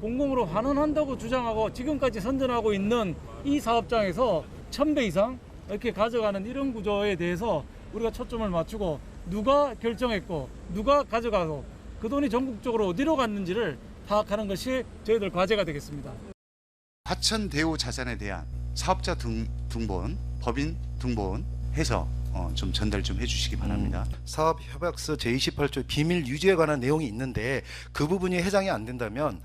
공공으로 환원한다고 주장하고 지금까지 선전하고 있는 이 사업장에서 1000배 이상 이렇게 가져가는 이런 구조에 대해서 우리가 초점을 맞추고 누가 결정했고 누가 가져가고 그 돈이 전국적으로 어디로 갔는지를 파악하는 것이 저희들 과제가 되겠습니다. 화천 대우 자산에 대한 사업자 등, 등본, 법인 등본 해서 어, 좀 전달 좀 해주시기 바랍니다. 사업 협약서 제28조 비밀 유지에 관한 내용이 있는데 그 부분이 해당이 안 된다면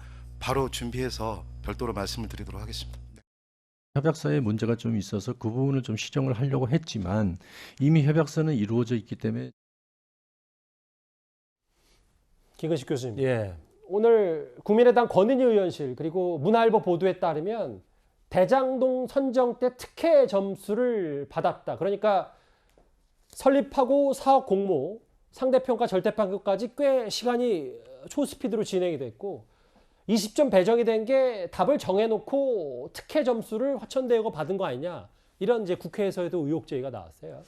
바로 준비해서 별도로 말씀을 드리도록 하겠습니다. 협약서에 문제가 좀 있어서 그 부분을 좀 시정을 하려고 했지만 이미 협약서는 이루어져 있기 때문에 김근식 교수님. 예. 오늘 국민의당 권은희 의원실 그리고 문화일보 보도에 따르면 대장동 선정 때 특혜 점수를 받았다. 그러니까 설립하고 사업 공모, 상대평가, 절대평가까지 꽤 시간이 초스피드로 진행이 됐고 20점 배정이 된 게 답을 정해놓고 특혜 점수를 화천대유가 받은 거 아니냐. 이런 이제 국회에서도 의혹 제기가 나왔어요.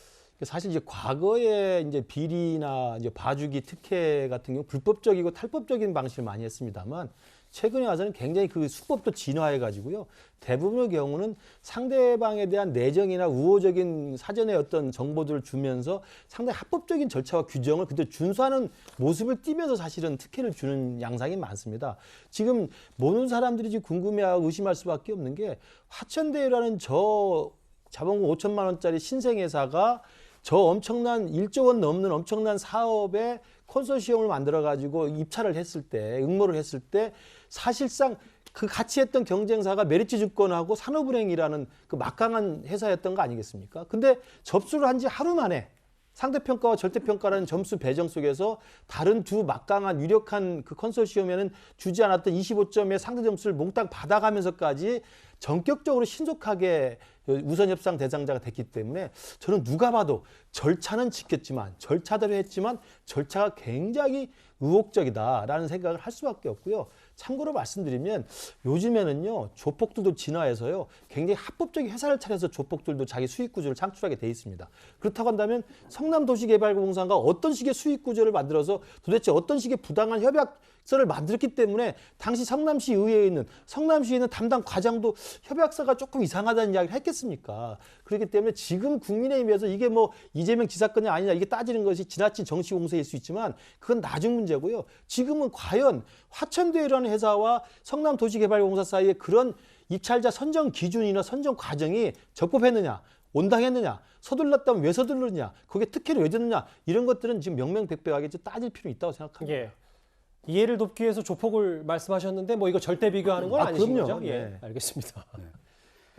사실 이제 과거에 이제 비리나 이제 봐주기 특혜 같은 경우 불법적이고 탈법적인 방식을 많이 했습니다만 최근에 와서는 굉장히 그 수법도 진화해 가지고요. 대부분의 경우는 상대방에 대한 내정이나 우호적인 사전의 어떤 정보들을 주면서 상당히 합법적인 절차와 규정을 그대로 준수하는 모습을 띠면서 사실은 특혜를 주는 양상이 많습니다. 지금 모든 사람들이 지금 궁금해하고 의심할 수밖에 없는 게 화천대유라는 저 자본금 5천만 원짜리 신생회사가 저 엄청난 1조 원 넘는 엄청난 사업에 컨소시엄을 만들어 가지고 입찰을 했을 때 응모를 했을 때 사실상 그 같이 했던 경쟁사가 메리츠 증권하고 산업은행이라는 그 막강한 회사였던 거 아니겠습니까? 근데 접수를 한 지 하루 만에 상대평가와 절대평가라는 점수 배정 속에서 다른 두 막강한 유력한 그 컨소시엄에는 주지 않았던 25점의 상대 점수를 몽땅 받아가면서까지 전격적으로 신속하게 우선 협상 대상자가 됐기 때문에 저는 누가 봐도 절차는 지켰지만 절차대로 했지만 절차가 굉장히 의혹적이다라는 생각을 할 수밖에 없고요. 참고로 말씀드리면 요즘에는요 조폭들도 진화해서요 굉장히 합법적인 회사를 차려서 조폭들도 자기 수익 구조를 창출하게 돼 있습니다. 그렇다고 한다면 성남 도시개발공사가 어떤 식의 수익 구조를 만들어서 도대체 어떤 식의 부당한 협약서를 만들었기 때문에 당시 성남시 의회에 있는 성남시에 있는 담당 과장도 협약서가 조금 이상하다는 이야기를 했겠습니까? 그렇기 때문에 지금 국민의힘에서 이게 뭐 이재명 지사건이 아니냐 이게 따지는 것이 지나친 정치 공세일 수 있지만 그건 나중 문제고요. 지금은 과연 화천대유라는 회사와 성남도시개발공사 사이에 그런 입찰자 선정 기준이나 선정 과정이 적법했느냐, 온당했느냐, 서둘렀다면 왜 서둘렀느냐, 거기에 특혜를 왜 줬느냐 이런 것들은 지금 명명백백하게 좀 따질 필요 있다고 생각합니다. 예. 이해를 돕기 위해서 조폭을 말씀하셨는데 뭐 이거 절대 비교하는 건 아, 아니신 그럼요. 거죠? 예, 네. 알겠습니다.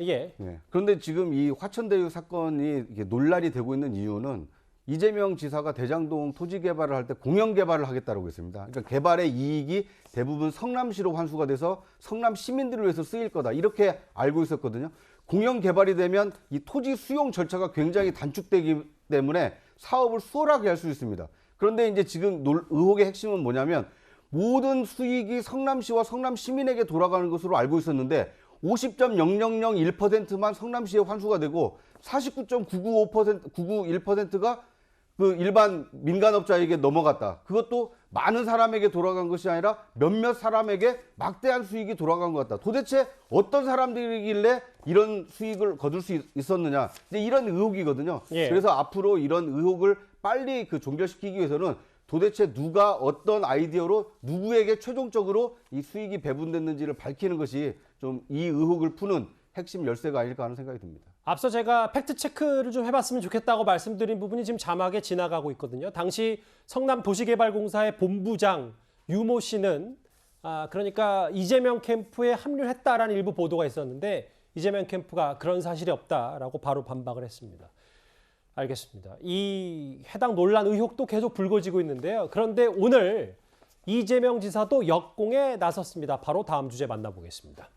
예. 네. 그런데 지금 이 화천대유 사건이 논란이 되고 있는 이유는 이재명 지사가 대장동 토지 개발을 할 때 공영 개발을 하겠다고 했습니다. 그러니까 개발의 이익이 대부분 성남시로 환수가 돼서 성남 시민들을 위해서 쓰일 거다. 이렇게 알고 있었거든요. 공영 개발이 되면 이 토지 수용 절차가 굉장히 단축되기 때문에 사업을 수월하게 할 수 있습니다. 그런데 이제 지금 놀- 의혹의 핵심은 뭐냐면 모든 수익이 성남시와 성남 시민에게 돌아가는 것으로 알고 있었는데 50.0001%만 성남시에 환수가 되고 49.995% 991%가 그 일반 민간업자에게 넘어갔다. 그것도 많은 사람에게 돌아간 것이 아니라 몇몇 사람에게 막대한 수익이 돌아간 것 같다. 도대체 어떤 사람들이길래 이런 수익을 거둘 수 있- 있었느냐. 이제 이런 의혹이거든요. 예. 그래서 앞으로 이런 의혹을 빨리 그 종결시키기 위해서는 도대체 누가 어떤 아이디어로 누구에게 최종적으로 이 수익이 배분됐는지를 밝히는 것이 좀 이 의혹을 푸는 핵심 열쇠가 아닐까 하는 생각이 듭니다. 앞서 제가 팩트 체크를 좀 해봤으면 좋겠다고 말씀드린 부분이 지금 자막에 지나가고 있거든요. 당시 성남 도시개발공사의 본부장 유모 씨는 아 그러니까 이재명 캠프에 합류를 했다라는 일부 보도가 있었는데 이재명 캠프가 그런 사실이 없다라고 바로 반박을 했습니다. 알겠습니다. 이 해당 논란 의혹도 계속 불거지고 있는데요. 그런데 오늘 이재명 지사도 역공에 나섰습니다. 바로 다음 주제 만나보겠습니다.